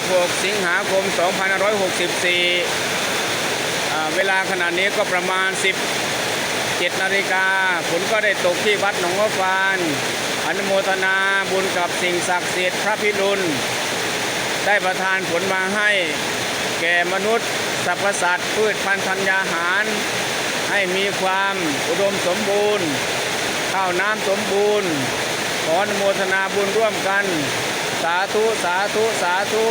16 สิงหาคม 2564 เวลาขณะนี้ก็ประมาณ 17นาฬิกาฝนก็ได้ตกที่วัดหนองมะฟานอนุโมทนาบุญกับสิ่งศักดิ์สิทธิ์พระพิรุณ ได้ประทานผลมาให้แก่มนุษย์ สรรพสัตว์พืชพันธุ์ธัญญาหาร ให้มีความอุดมสมบูรณ์ ข้าวน้ำสมบูรณ์ ขออนุโมทนาบุญร่วมกัน สาธุ สาธุ สาธุ